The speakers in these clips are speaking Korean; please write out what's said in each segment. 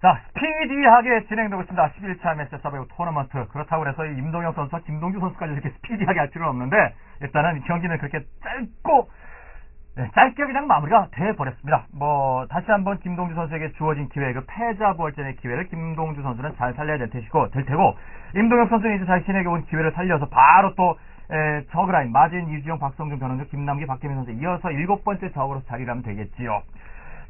자, 스피디하게 진행되고 있습니다. 11차 MS 서베이브 토너먼트. 그렇다고 해서 이 임동혁 선수와 김동주 선수까지 이렇게 스피디하게 할 필요는 없는데, 일단은 이 경기는 그렇게 짧고, 네, 짧게 그냥 마무리가 돼버렸습니다. 뭐, 다시 한번 김동주 선수에게 주어진 기회, 그 패자 부활전의 기회를 김동주 선수는 잘 살려야 될 테시고, 될 테고, 임동혁 선수는 이제 자신에게 온 기회를 살려서 바로 또, 에, 저그라인, 마진, 이주영, 박성준, 변원주, 김남기, 박재민 선수 이어서 일곱 번째 적으로 자리를 하면 되겠지요.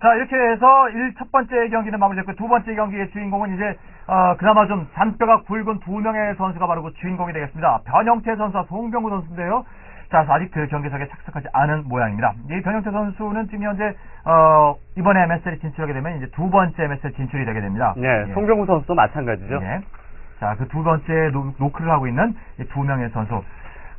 자, 이렇게 해서 일, 첫 번째 경기는 마무리됐고, 두 번째 경기의 주인공은 이제, 어, 그나마 좀 잔뼈가 굵은 두 명의 선수가 바로 그 주인공이 되겠습니다. 변형태 선수와 송병구 선수인데요. 자, 아직 그 경기석에 착석하지 않은 모양입니다. 이 변형태 선수는 지금 현재, 어, 이번에 MSL에 진출하게 되면 이제 두 번째 MSL 진출이 되게 됩니다. 네, 예. 송병구 선수도 마찬가지죠. 예. 자, 그 두 번째 노, 노크를 하고 있는 이두 명의 선수.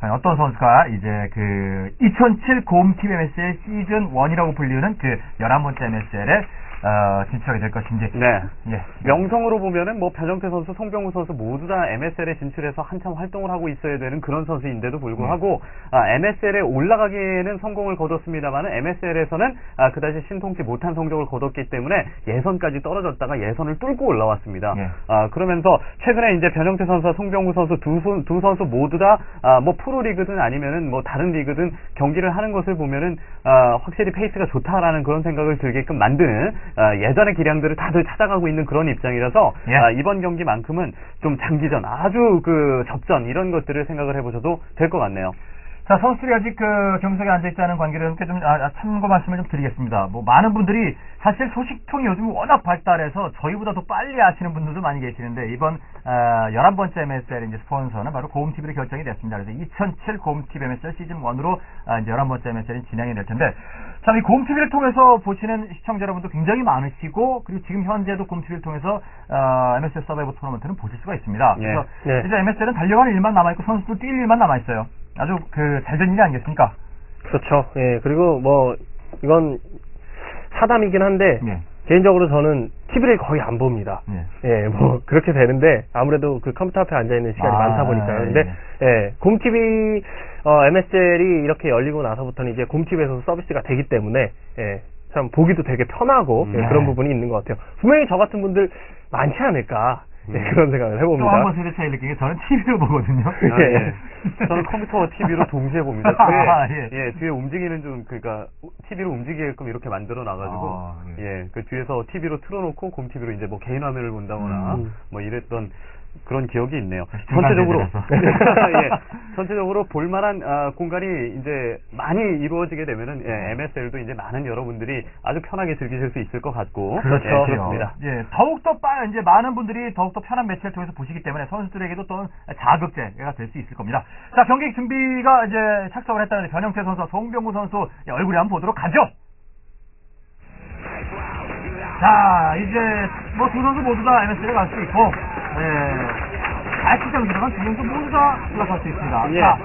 어떤 선수가 이제 그 2007 곰팀 MSL 시즌 1이라고 불리는 그 11번째 MSL에 어, 진출하게 될 것인지. 네. 예. 명성으로 보면은 뭐 변형태 선수, 송병구 선수 모두 다 MSL에 진출해서 한참 활동을 하고 있어야 되는 그런 선수인데도 불구하고 아, MSL에 올라가기에는 성공을 거뒀습니다만 MSL에서는 아, 그다지 신통치 못한 성적을 거뒀기 때문에 예선까지 떨어졌다가 예선을 뚫고 올라왔습니다. 예. 아, 그러면서 최근에 이제 변형태 선수와 송병구 선수 두, 선- 두 선수 모두 다뭐 프로리그든 아니면은 뭐 다른 리그든 경기를 하는 것을 보면은 아, 확실히 페이스가 좋다라는 그런 생각을 들게끔 만드는 아, 예전의 기량들을 다들 찾아가고 있는 그런 입장이라서 예. 아, 이번 경기만큼은 좀 장기전 아주 그 접전 이런 것들을 생각을 해보셔도 될 것 같네요. 자, 선수들이 아직 그 경석에 앉아있다는 관계를 함께 좀, 아, 아, 참고 말씀을 좀 드리겠습니다. 뭐, 많은 분들이 사실 소식통이 요즘 워낙 발달해서 저희보다 더 빨리 아시는 분들도 많이 계시는데, 이번, 아, 11번째 MSL 이제 스폰서는 바로 고음TV로 결정이 됐습니다. 그래서 2007 고음TV MSL 시즌 1으로 아, 이제 11번째 MSL이 진행이 될 텐데, 참, 이 고음TV를 통해서 보시는 시청자 여러분도 굉장히 많으시고, 그리고 지금 현재도 고음TV를 통해서, 아, MSL 서바이브 토너먼트는 보실 수가 있습니다. 예. 그래서 예. 이제 MSL은 달려가는 일만 남아있고, 선수도 뛸 일만 남아있어요. 아주 그 잘된 일이 아니겠습니까? 그렇죠. 예, 그리고 뭐, 이건 사담이긴 한데, 예. 개인적으로 저는 TV를 거의 안 봅니다. 예. 예, 뭐, 그렇게 되는데, 아무래도 그 컴퓨터 앞에 앉아 있는 시간이 아, 많다 보니까요. 근데, 예, 곰TV, 어, MSL이 이렇게 열리고 나서부터는 이제 곰TV에서 서비스가 되기 때문에, 예, 참 보기도 되게 편하고, 예, 음. 그런 부분이 있는 것 같아요. 분명히 저 같은 분들 많지 않을까, 예, 음. 그런 생각을 또 해봅니다. 한 번 세대 차이 느낀 게 저는 TV로 보거든요. 아, 예. 저는 컴퓨터와 TV로 동시에 봅니다. 뒤에, 아, 예. 예. 뒤에 움직이는 좀, 그니까, TV로 움직이게끔 이렇게 만들어 놔가지고, 아, 예. 예. 그 뒤에서 TV로 틀어놓고, 곰 TV로 이제 뭐 개인 화면을 본다거나, 음. 뭐 이랬던 그런 기억이 있네요. 전체적으로, 세대라서. 예. 전체적으로 볼만한, 아, 공간이 이제 많이 이루어지게 되면은, 예, MSL도 이제 많은 여러분들이 아주 편하게 즐기실 수 있을 것 같고, 그렇죠. 예, 그렇습니다. 예, 더욱더 빠, 이제 많은 분들이 더욱더 편한 매체를 통해서 보시기 때문에 선수들에게도 또 자극제가 될 수 있을 겁니다. 자, 경기 준비가 이제 착석을 했다는 변형태 선수와 송병구 선수 예, 얼굴이 한번 보도록 하죠. 자, 이제 뭐 두 선수 모두 다 MS를 갈수 있고, 예, 알치장 들어간 두 선수 모두 다 들어갈 수 있습니다. 예. 자,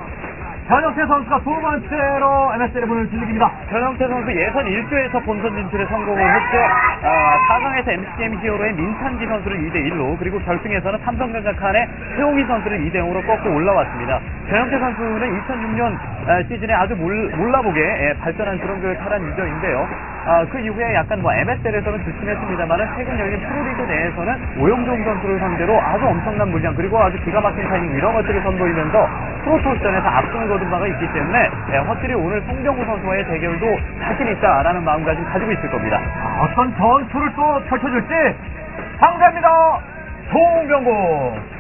변형태 선수가 두 번째로 MSL의 문을 들립니다. 변형태 선수 예선 1조에서 본선 진출에 성공을 했죠. 아, 4강에서 MCM 히어로의 민찬기 선수를 2대1로 그리고 결승에서는 삼성전자 칸의 최홍희 선수를 2대0으로 꺾고 올라왔습니다. 변형태 선수는 2006년 아, 시즌에 아주 몰, 몰라보게 예, 발전한 그런 그 테란 유저인데요. 아, 그 이후에 약간 뭐 MSL에서는 주춤했습니다만은 최근 열린 프로리그 내에서는 오영종 선수를 상대로 아주 엄청난 물량 그리고 아주 기가 막힌 타이밍 이런 것들을 선보이면서 프로토스전에서 압승을 거둔 바가 있기 때문에 예, 확실히 오늘 송병구 선수와의 대결도 자신 있다라는 마음가짐 가지고 있을 겁니다. 아, 어떤 전투를 또 펼쳐줄지 상대합니다. 송병구.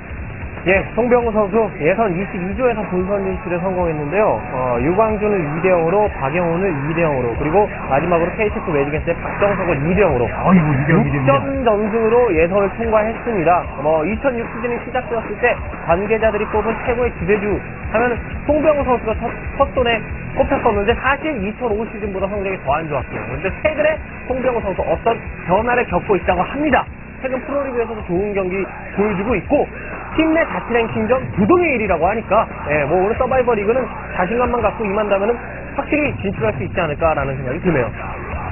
예, 송병우 선수 예선 22조에서 본선 진출에 성공했는데요. 어, 유광준을 2대 0으로, 박영훈을 2대 0으로, 그리고 마지막으로 KTF 매직앤스의 박정석을 2대 0으로 어이구, 이대로 6점 전승으로 예선을 통과했습니다. 뭐 2006 시즌이 시작되었을 때 관계자들이 뽑은 최고의 기대주 하면 송병우 선수가 첫, 첫 손에 꼽혔었는데 사실 2005 시즌보다 성적이 더 안 좋았어요. 그런데 최근에 송병우 선수 어떤 변화를 겪고 있다고 합니다. 최근 프로리그에서도 좋은 경기 보여주고 있고 팀내 자체 랭킹전 부동의 1위라고 하니까 예, 뭐 오늘 서바이벌 리그는 자신감만 갖고 임한다면은 확실히 진출할 수 있지 않을까라는 생각이 드네요.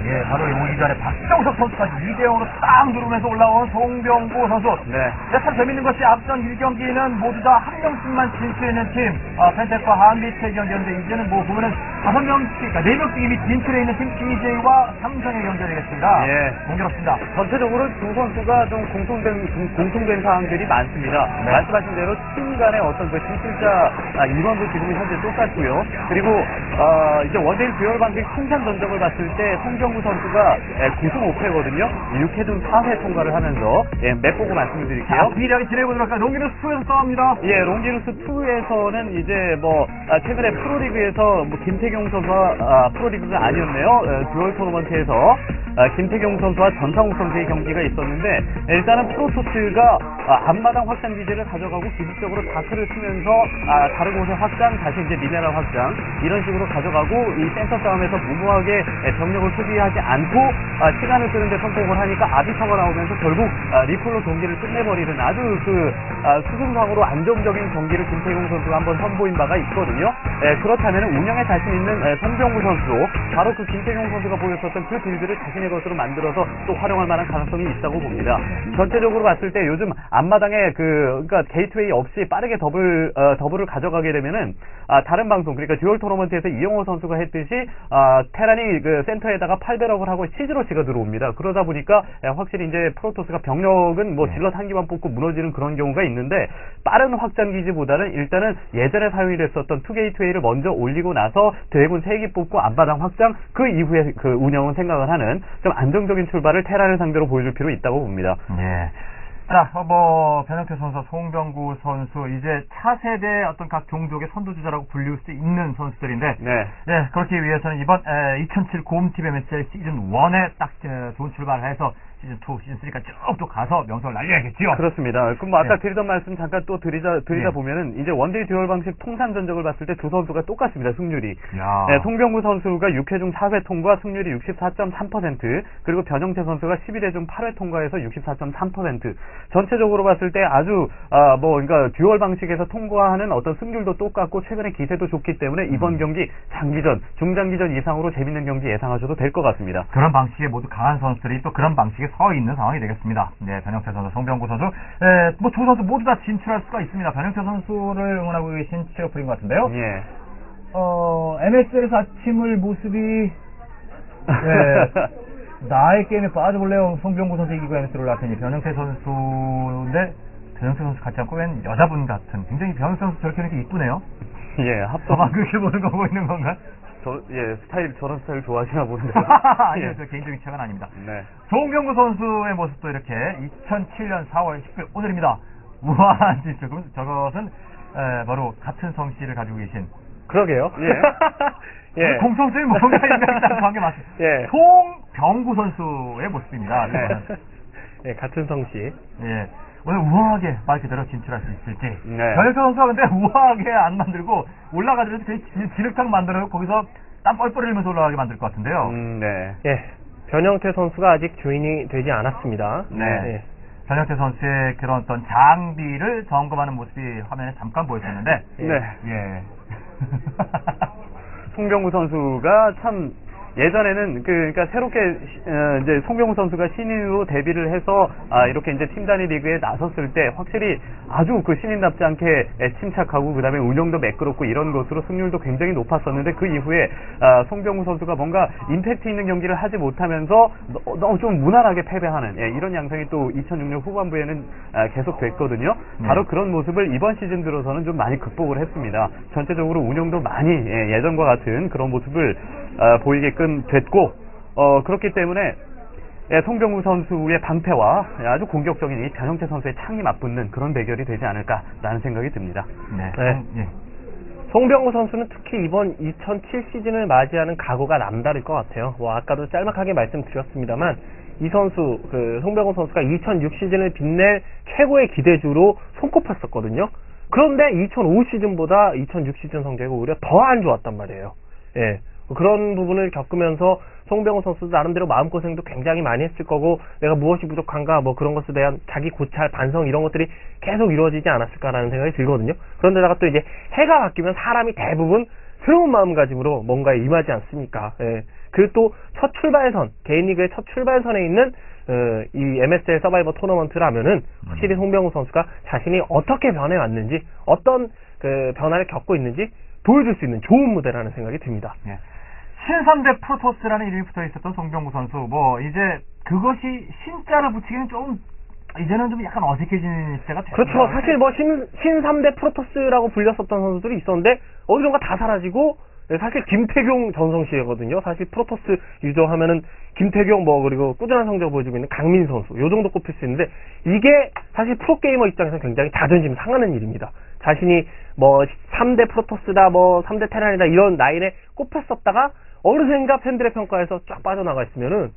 예, 바로 오기 전에 박정석 선수까지 2대0으로 딱 누르면서 올라온 송병구 선수. 네. 네, 참 재밌는 것이 앞선 1경기는 모두 다 한 명씩만 진출했는 팀, 아, 펜텍과 한빛의 경기였는데, 이제는 뭐 보면은 다섯 명씩, 그러니까 네 명씩 이미 진출해 있는 팀 CJ와 삼성의 경기되겠습니다. 예. 공교롭습니다. 전체적으로 두 선수가 좀 공통된 공- 공통된 사항들이 많습니다. 네. 말씀하신 대로 팀 간의 어떤 그 진출자 아, 인원도 지금 현재 똑같고요. 그리고 어, 이제 원데이 듀얼 방식 통산 전적을 봤을 때 송병구 선수가 9승 5패거든요. 6회 중 4회 통과를 하면서 예, 맵 보고 말씀드릴게요. 자, 비리하게 진행해보도록 할까요? 농기는 수에서 싸웁니다. 예, 롱기누스 2에서는 이제 뭐 아, 최근에 프로리그에서 뭐 김태경 선수와 아, 프로리그가 아니었네요. 어, 듀얼 토너먼트에서 아, 김태경 선수와 전상욱 선수의 경기가 있었는데 일단은 프로토스가 아, 앞마당 확장 기지를 가져가고 기습적으로 다크를 쓰면서 아, 다른 곳에 확장 다시 이제 미네랄 확장 이런 식으로 가져가고 이 센터 싸움에서 무모하게 예, 병력을 소비하지 않고 아, 시간을 쓰는데 성공을 하니까 아비터가 나오면서 결국 아, 리플로 경기를 끝내버리는 아주 그 아, 수승상으로 안정적인 경기를 김태경 선수가 한번 선보인 바가 있거든요. 예, 그렇다면 운영에 자신 있는 예, 송병구 선수도 바로 그 김태경 선수가 보였었던 그 빌드를 자신 의 것으로 만들어서 또 활용할 만한 가능성이 있다고 봅니다. 전체적으로 봤을 때 요즘 앞마당에 그 그러니까 게이트웨이 없이 빠르게 더블 어, 더블을 가져가게 되면은 아, 다른 방송 그러니까 듀얼 토너먼트에서 이영호 선수가 했듯이 아, 테란이 그 센터에다가 8배럭을 하고 시즈로시가 들어옵니다. 그러다 보니까 예, 확실히 이제 프로토스가 병력은 뭐 질럿 한 기만 뽑고 무너지는 그런 경우가 있는데 빠른 확장 기지보다는 일단은 예전에 사용이 됐었던 투게이트웨이를 먼저 올리고 나서 드래곤 3기 뽑고 앞바닥 확장 그 이후에 그 운영은 생각을 하는 좀 안정적인 출발을 테란을 상대로 보여줄 필요 있다고 봅니다. 예. 자, 어, 뭐, 변형태 선수, 송병구 선수, 이제 차세대 어떤 각 종족의 선두주자라고 불릴 수 있는 선수들인데, 네. 예, 그렇기 위해서는 이번 2007 고음팀 MSL 시즌 1에 딱 어, 좋은 출발을 해서 시즌 2, 시즌 3까지 쭉또 가서 명성을 날려야겠지요. 그렇습니다. 그럼 뭐 아까 네. 드리던 말씀 잠깐 또 드리자 드리다 네. 보면은 이제 원데이 듀얼 방식 통산 전적을 봤을 때 두 선수가 똑같습니다. 승률이. 야. 네, 송병구 선수가 6회 중 4회 통과 승률이 64.3% 그리고 변형태 선수가 11회 중 8회 통과해서 64.3% 전체적으로 봤을 때 아주 아, 뭐 그러니까 듀얼 방식에서 통과하는 어떤 승률도 똑같고 최근에 기세도 좋기 때문에 이번 음. 경기 장기전, 중장기전 이상으로 재밌는 경기 예상하셔도 될 것 같습니다. 그런 방식에 모두 강한 선수들이 또 그런 방식에 서 있는 상황이 되겠습니다. 네, 변형태 선수, 송병구 선수, 예, 뭐두 선수 모두 다 진출할 수가 있습니다. 변형태 선수를 응원하고 계신 치어프린 것 같은데요. 예. 어, MSL에서 아침을 모습이 예, 나의 게임에 빠져볼래요. 송병구 선수 이기고 MS를 올라왔더니 변형태 선수인데 변형태 선수 같지 않고 웬 여자분 같은 굉장히 변형태 선수 저렇게 하니까 이쁘네요. 예, 합성 저만 그렇게 보는 거 보고 있는 건가? 저, 예, 스타일, 저런 스타일 좋아하시나 보는데. 아니요, 예. 저 개인적인 취향은 아닙니다. 네. 송병구 선수의 모습도 이렇게 2007년 4월 10일 오늘입니다. 우아한 진출. 그럼 저것은 에, 바로 같은 성씨를 가지고 계신 그러게요. 예. 예. 공통점이 뭔가 있는 관계 맞습니다. 예. 송병구 선수의 모습입니다. 네. 예, 같은 성씨. 예. 오늘 우아하게 말 그대로 진출할 수 있을지. 네. 변혁태 선수가 근데 우아하게 안 만들고 올라가더라도 되게 진- 진흙탕 만들어 거기서 땀 뻘뻘 흘리면서 올라가게 만들 것 같은데요. 음, 네. 예. 변형태 선수가 아직 주인이 되지 않았습니다. 네. 예. 변혁태 선수의 그런 어떤 장비를 점검하는 모습이 화면에 잠깐 보였었는데. 네. 예. 송병구 선수가 참 예전에는 그 그러니까 새롭게 시- 어, 이제 송병구 선수가 신인으로 데뷔를 해서 아 이렇게 이제 팀 단위 리그에 나섰을 때 확실히 아주 그 신인답지 않게 에, 침착하고 그다음에 운영도 매끄럽고 이런 것으로 승률도 굉장히 높았었는데 그 이후에 아, 송병구 선수가 뭔가 임팩트 있는 경기를 하지 못하면서 너- 너무 좀 무난하게 패배하는 예, 이런 양상이 또 2006년 후반부에는 아, 계속 됐거든요. 바로 네. 그런 모습을 이번 시즌 들어서는 좀 많이 극복을 했습니다. 전체적으로 운영도 많이 예, 전과 같은 그런 모습을 어, 보이게끔 됐고 어, 그렇기 때문에 예, 송병구 선수의 방패와 아주 공격적인 이 변형태 선수의 창이 맞붙는 그런 대결이 되지 않을까라는 생각이 듭니다. 네. 네. 예. 송병구 선수는 특히 이번 2007 시즌을 맞이하는 각오가 남다를 것 같아요. 뭐 아까도 짤막하게 말씀드렸습니다만 이 선수 그 송병구 선수가 2006 시즌을 빛낼 최고의 기대주로 손꼽혔었거든요. 그런데 2005 시즌보다 2006 시즌 성적이 오히려 더 안 좋았단 말이에요. 예. 그런 부분을 겪으면서 송병호 선수도 나름대로 마음고생도 굉장히 많이 했을 거고 내가 무엇이 부족한가 뭐 그런 것에 대한 자기 고찰 반성 이런 것들이 계속 이루어지지 않았을까라는 생각이 들거든요. 그런데다가 또 이제 해가 바뀌면 사람이 대부분 새로운 마음가짐으로 뭔가에 임하지 않습니까? 예. 그리고 또 첫 출발선, 개인 리그의 첫 출발선에 있는 어, 이 MSL 서바이버 토너먼트라면은 확실히 송병우 선수가 자신이 어떻게 변해왔는지 어떤 그 변화를 겪고 있는지 보여줄 수 있는 좋은 무대라는 생각이 듭니다. 예. 신삼대 프로토스라는 이름이 붙어 있었던 송병구 선수, 뭐, 이제 그것이 신자를 붙이기는 좀, 이제는 좀 약간 어색해지는 시대가 됐죠. 그렇죠. 사실 뭐 신, 신3대 프로토스라고 불렸었던 선수들이 있었는데 어디론가 다 사라지고 네, 사실 김태경 전성시대거든요. 사실 프로토스 유저 하면은 김태경 뭐 그리고 꾸준한 성적 을 보여주고 있는 강민 선수 요 정도 꼽힐 수 있는데 이게 사실 프로게이머 입장에서 굉장히 자존심 상하는 일입니다. 자신이 뭐 3대 프로토스다 뭐 3대 테란이다 이런 라인에 꼽혔었다가 어느샌가 팬들의 평가에서 쫙 빠져나가 있으면은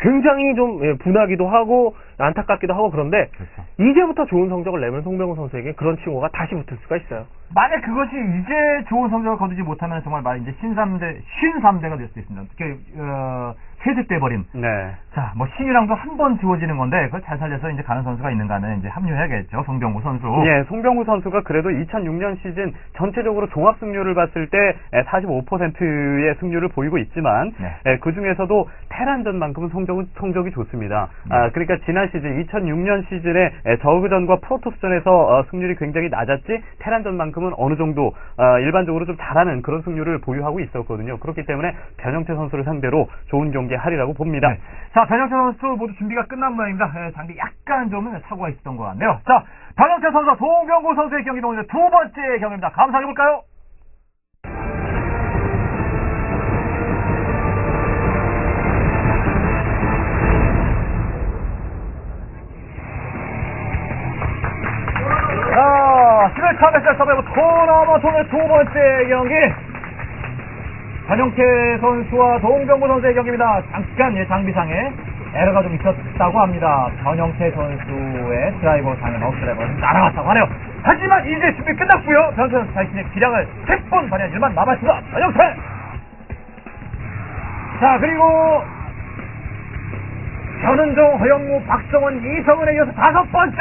굉장히 좀 예, 분하기도 하고 안타깝기도 하고 그런데 그렇죠. 이제부터 좋은 성적을 내면 송병호 선수에게 그런 친구가 다시 붙을 수가 있어요. 만약 그것이 이제 좋은 성적을 거두지 못하면 정말 말 이제 신삼대, 신삼대가 될 수 있습니다. 그, 어, 퇴직돼버린. 네. 자, 뭐 신이랑도 한번 지워지는 건데, 그걸 잘 살려서 이제 가는 선수가 있는가 하면 이제 합류해야겠죠. 송병구 선수. 예, 송병구 선수가 그래도 2006년 시즌 전체적으로 종합 승률을 봤을 때 45%의 승률을 보이고 있지만 네. 그 중에서도 테란전만큼은 성적은 성적이 좋습니다. 네. 아, 그러니까 지난 시즌 2006년 시즌에 에, 저그전과 프로토스전에서 어, 승률이 굉장히 낮았지 테란전만큼은 어느 정도 어, 일반적으로 좀 잘하는 그런 승률을 보유하고 있었거든요. 그렇기 때문에 변형태 선수를 상대로 좋은 경기 하리라고 봅니다. 네. 자, 변형태 선수 모두 준비가 끝난 모양입니다. 예, 상대 약간 좀 사고가 있었던 것 같네요. 자, 변형태 선수, 송병구 선수의 경기는 오늘 두 번째 경기입니다. 감상해 볼까요? 자, 11차 메시아 서베이브 토너먼트 오늘 두 번째 경기. 변형태 선수와 동병구 선수의 경기입니다. 잠깐 예, 장비상에 에러가 좀 있었다고 합니다. 변형태 선수의 드라이버 드라이버가 좀 날아갔다고 하네요. 하지만 이제 준비 끝났고요. 변형태 선수 자신의 기량을 10번 발휘한 일만 남았습니다. 변형태! 자, 그리고 변은종, 허영무, 박성원, 이성은에 이어서 다섯 번째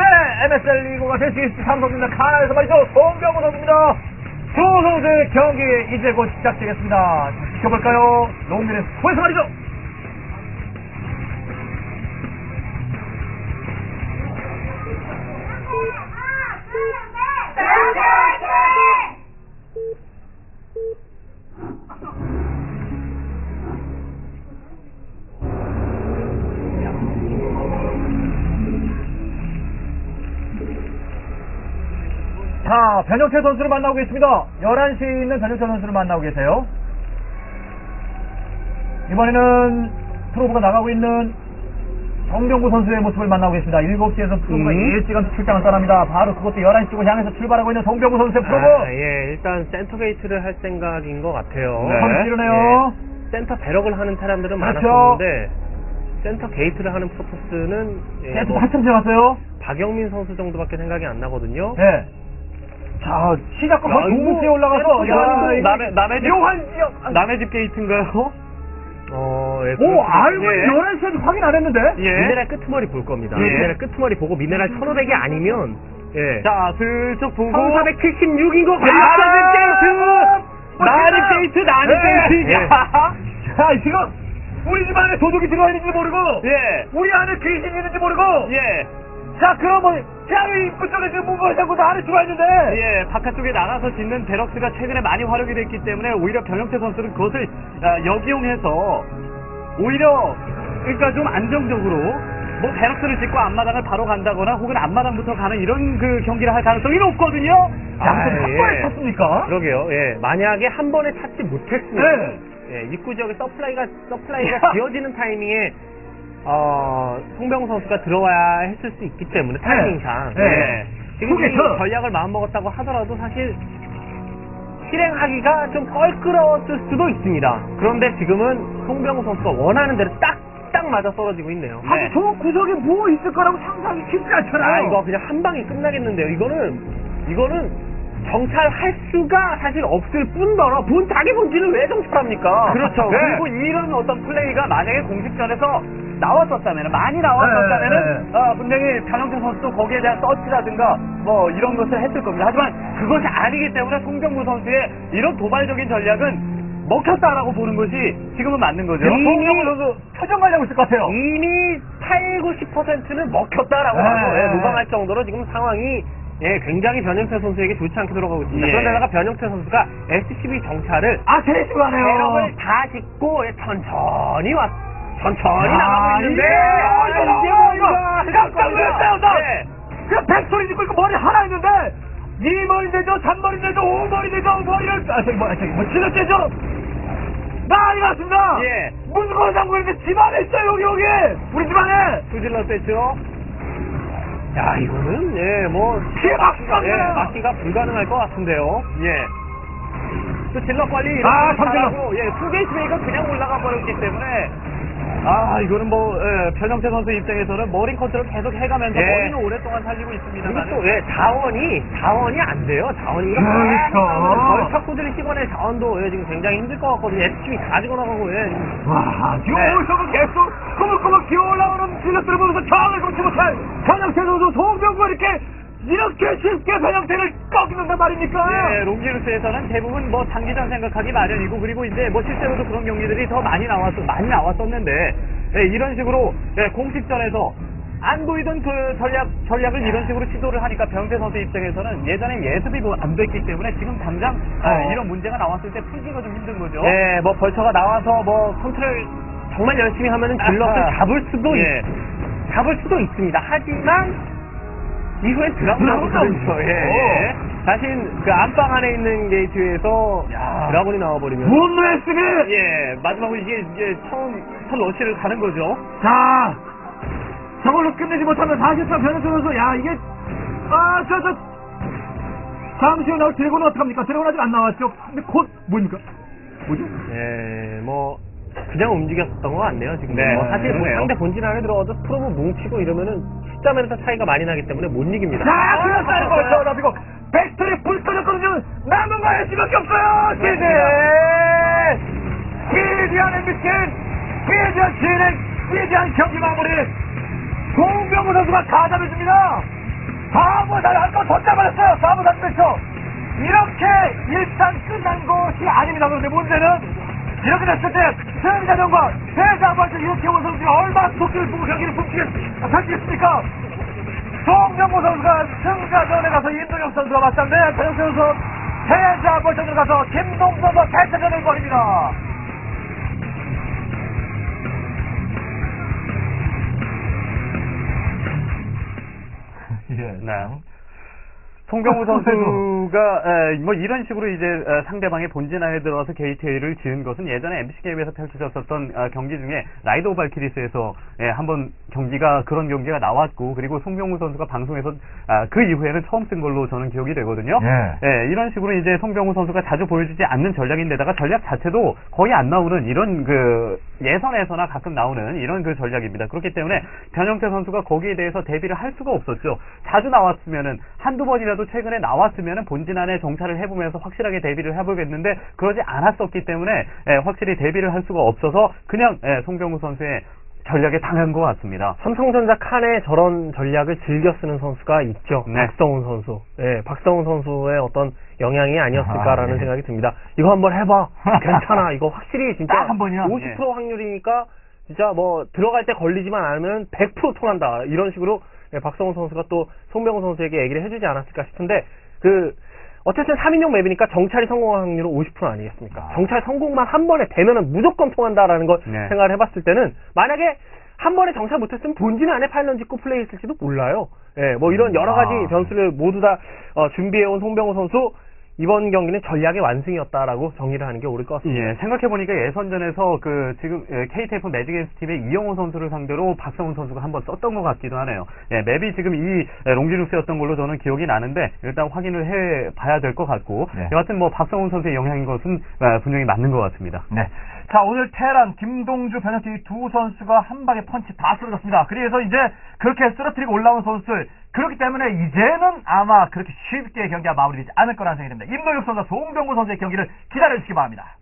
MSL 리그가 될 수 있을 삼성입니다. 카나에서 말이죠. 동병구 선수입니다. 두 선수의 경기 이제 곧 시작되겠습니다. 자, 지켜볼까요? 롱맨의 스코에서 말이죠. 자, 변혁태 선수를 만나고 계십니다. 11시에 있는 변혁태 선수를 만나고 계세요. 이번에는 프로브가 나가고 있는 정병구 선수의 모습을 만나고 계십니다. 7시에서 프로브가 음. 일찌감치 출장을 떠납니다. 바로 그것도 11시 쪽을 향해서 출발하고 있는 정병구 선수의 프로브. 아, 예, 일단 센터 게이트를 할 생각인 것 같아요. 네. 이러네요. 예, 센터 배럭을 하는 사람들은 그렇죠. 많았었는데 센터 게이트를 하는 프로토스는 예, 네, 뭐 한참 지났어요. 박영민 선수 정도밖에 생각이 안 나거든요. 네. 자, 시작과 야, 거의 이거 동시에 올라가서 야, 게이트 이거 남의 남의 집 묘한 지역. 남의 집 게이트인가요? 어, 예, 오. 알고 예. 11시 아직 확인 안 했는데? 예. 미네랄 끄트머리 볼 겁니다. 예. 미네랄 끄트머리 보고 미네랄 1500이 아니면 예. 자, 슬쩍 보고 1476인 것 야! 같아요. 나립 게이트, 나립 네. 게이트. 예. 야. 자, 지금 우리 집 안에 도둑이 들어와 있는지 모르고 예. 우리 안에 귀신이 있는지 모르고 예. 자, 그러면 태양의 입구 쪽에 지금 뭔가 자꾸 다 안에 들어와 있는데 예, 바깥쪽에 나가서 짓는 베럭스가 최근에 많이 활용이 됐기 때문에 오히려 변형태 선수는 그것을 아, 역이용해서 오히려 그러니까 좀 안정적으로 뭐 베럭스를 짓고 앞마당을 바로 간다거나 혹은 앞마당부터 가는 이런 그 경기를 할 가능성이 높거든요. 자, 아, 예. 번에 쳤습니까? 그러게요. 예. 만약에 한 번에 찾지 못했으면 네. 예, 입구 지역에 서플라이가 서플라이가 지어지는 타이밍에 어, 송병호 선수가 들어와야 했을 수 있기 때문에 타이밍상 네. 예. 지금 이 그게죠. 전략을 마음먹었다고 하더라도 사실 실행하기가 좀 껄끄러웠을 수도 있습니다. 그런데 지금은 송병호 선수가 원하는 대로 딱딱 맞아 떨어지고 있네요. 아니, 저 구석에 뭐 있을 거라고 상상이 쉽지 않잖아요. 아 이거 그냥 한 방에 끝나겠는데요. 이거는 이거는 정찰할 수가 사실 없을 뿐더러 본 자기 본질을 왜 정찰합니까? 그렇죠. 네. 그리고 이런 어떤 플레이가 만약에 공식전에서 나왔었다면, 많이 나왔었다면은, 네, 어, 분명히 변형태 선수도 거기에 대한 서치라든가, 뭐, 이런 것을 했을 겁니다. 하지만 그것이 아니기 때문에 송병구 선수의 이런 도발적인 전략은 먹혔다라고 보는 것이 지금은 맞는 거죠. 송병우 선수 표정 관리하고 있을 것 같아요. 이미 8, 90%는 먹혔다라고 네. 하고 예, 무방할 정도로 지금 상황이 예, 굉장히 변형태 선수에게 좋지 않게 들어가고 있습니다. 예. 그런데다가 변형태 선수가 SCB 정찰을 아, 세심하네요. 배럭을 다 짚고 예, 천천히 왔, 천천히 아, 나가고 있는데 아, 이거, 이거, 이거 깜짝 놀랐어요, 나. 예. 그 백소리 짓고 있고 머리 하나 있는데 2머리 되죠, 3머리 되죠, 5머리 되죠, 머리를 아 저기 뭐야 저기 뭐 지렛대죠. 난리 났습니다. 예. 무슨 거 잡고 있는데 집안에 있어요 여기 여기 우리 집안에 세죠. 야 이거는 예, 뭐 피해 막기가 예, 막기가 불가능할 것 같은데요. 예. 또 질러 빨리 아, 삼질러. 예, 투게이트웨이가 그냥 올라가 버렸기 때문에 아 이거는 뭐 예, 변형태 선수 입장에서는 머린 컨트롤 계속 해가면서 예. 머리는 오랫동안 살리고 그리고 있습니다만 또 예, 자원이 자원이 안 돼요. 자원이 그렇죠. 벌착구들이 씹어낼 자원도 예, 지금 굉장히 힘들 것 같거든요. SCB 다 가지고 예. 와 지금 네. 어디서도 계속 꼬물꼬물 기어 올라오는 질럿들을 보면서 저항을 끊지 못할 변형태 선수 송병구 이렇게 이렇게 쉽게 변형태를 꺾는단 말입니까? 예, 롱기루스에서는 대부분 뭐 장기전 생각하기 마련이고 그리고 이제 뭐 실제로도 그런 경기들이 더 많이 나왔 많이 나왔었는데 예, 이런 식으로 예, 공식전에서 안 보이던 그 전략 전략을 이런 식으로 시도를 하니까 병태 선수 입장에서는 예전에 예습이 뭐안 됐기 때문에 지금 당장 아, 어. 이런 문제가 나왔을 때 풀기가 좀 힘든 거죠. 예, 뭐 벌처가 나와서 뭐 컨트롤 정말 열심히 하면은 질럿을 아하. 잡을 수도 예. 있, 잡을 수도 있습니다. 하지만 이후에 드라군이 나오거든요. 예. 예. 자신 그 안방 안에 있는 게이트에서 야. 드라군이 나와버리면 문노했으니 예, 마지막으로 이게 이제 처음 첫 러시를 가는 거죠. 자, 저걸로 끝내지 못하면 사실상 변현수 선수, 야, 이게, 아, 저, 저, 잠시 후 나올 드래곤은 어떡합니까? 드래곤 아직 안 나왔죠? 근데 곧, 뭡니까? 뭐죠? 예, 뭐 그냥 움직였던 것 같네요. 지금 네, 뭐 사실 뭐 그러네요. 상대 본진 안에 들어가도 프로브 뭉치고 이러면은 숫자 면에서 차이가 많이 나기 때문에 못 이깁니다. 자, 그렇다는 거죠. 잡히고, 벡터리 불 터졌거든요. 남은 거 할수밖에 없어요. 시즌! 기대한 MBC, 기대한 진행, 기대한 경기 마무리. 송병우 선수가 가담해줍니다. 사무 잘한거 던져 버렸어요. 사무 잘했죠. 이렇게 일단 끝난 것이 아닙니다. 그런데 문제는 이렇게 됐을 때 승자전과 패자번째 이렇게 온 선수가 얼마나 속도를 보고 경기를 펼치겠- 펼치겠습니까? 송병호 선수가 승자전에 가서 임동혁 선수가 맞섰는데 변혁 선수 패자 버전으로 가서 김동 선수와 패자전을 벌입니다. 예, 네. 송병우 선수가 에, 뭐 이런 식으로 이제 에, 상대방의 본진 안에 들어와서 게이트웨이를 지은 것은 예전에 MBC 게임에서 펼쳐졌었던 아, 경기 중에 라이드 오브 발키리스에서 예, 한번 경기가 그런 경기가 나왔고 그리고 송병우 선수가 방송에서 아, 그 이후에는 처음 쓴 걸로 저는 기억이 되거든요. 예. 예, 이런 식으로 이제 송병우 선수가 자주 보여주지 않는 전략인데다가 전략 자체도 거의 안 나오는 이런 그 예선에서나 가끔 나오는 이런 그 전략입니다. 그렇기 때문에 변형태 선수가 거기에 대해서 대비를 할 수가 없었죠. 자주 나왔으면은 한두 번이라도 최근에 나왔으면은 본진 안에 정찰을 해보면서 확실하게 대비를 해보겠는데 그러지 않았었기 때문에 예, 확실히 대비를 할 수가 없어서 그냥 예, 송병우 선수의 전략에 당한 것 같습니다. 삼성전자 칸에 저런 전략을 즐겨 쓰는 선수가 있죠. 네. 박성훈 선수. 예, 박성훈 선수의 어떤 영향이 아니었을까라는 아, 네. 생각이 듭니다. 이거 한번 해봐. 괜찮아. 이거 확실히 진짜 딱한 번이야. 50% 예. 확률이니까 진짜 뭐 들어갈 때 걸리지만 않으면 100% 통한다. 이런 식으로 예, 박성훈 선수가 또 송병호 선수에게 얘기를 해주지 않았을까 싶은데 그 어쨌든 3인용 맵이니까 정찰이 성공할 확률은 50% 아니겠습니까? 아. 정찰 성공만 한 번에 되면은 무조건 통한다라는 걸 네. 생각을 해봤을 때는 만약에 한 번에 정찰 못했으면 본진 안에 파일런 짓고 플레이했을지도 몰라요. 예, 뭐 이런 여러 가지 아. 변수를 모두 다 어, 준비해온 송병호 선수 이번 경기는 전략의 완승이었다라고 정리를 하는 게 옳을 것 같습니다. 예, 생각해보니까 예선전에서 그 지금 예, KTF 매직앤스 팀의 이영호 선수를 상대로 박성훈 선수가 한번 썼던 것 같기도 하네요. 예, 맵이 지금 이 예, 롱지누스였던 걸로 저는 기억이 나는데 일단 확인을 해봐야 될 것 같고 네. 여하튼 뭐 박성훈 선수의 영향인 것은 아, 분명히 맞는 것 같습니다. 네. 자, 오늘 테란, 김동주, 변혁기 두 선수가 한 방에 펀치 다 쓰러졌습니다. 그래서 이제 그렇게 쓰러뜨리고 올라온 선수들, 그렇기 때문에 이제는 아마 그렇게 쉽게 경기가 마무리되지 않을 거라는 생각이 듭니다. 임노혁 선수와 송병구 선수의 경기를 기다려주시기 바랍니다.